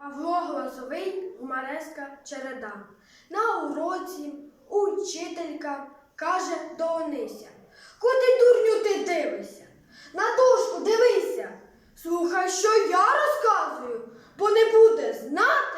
Павло Глазовий, гумареска череда. На уроці учителька каже до Онися. Куди дурню ти дивишся? На дошку дивися. Слухай, що я розказую, бо не буде знати,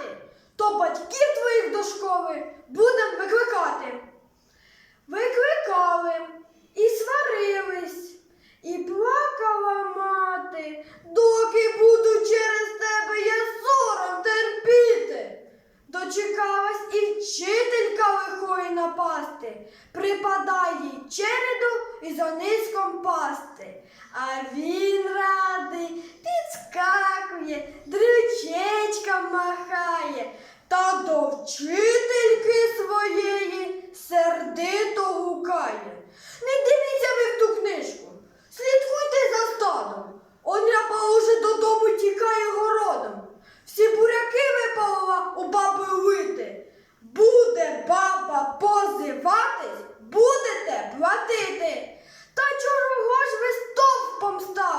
напасти, припадає їй череду і за низком пасти. А він радий, підскакує, дрючечка махає, та до вчительки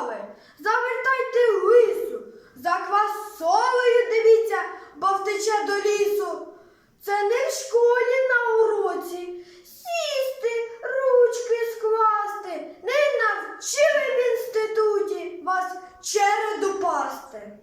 школи, завертайте лису, за квасолою дивіться, бо втече до лісу. Це не в школі на уроці. Сісти, ручки скласти, не навчили в інституті вас череду пасти.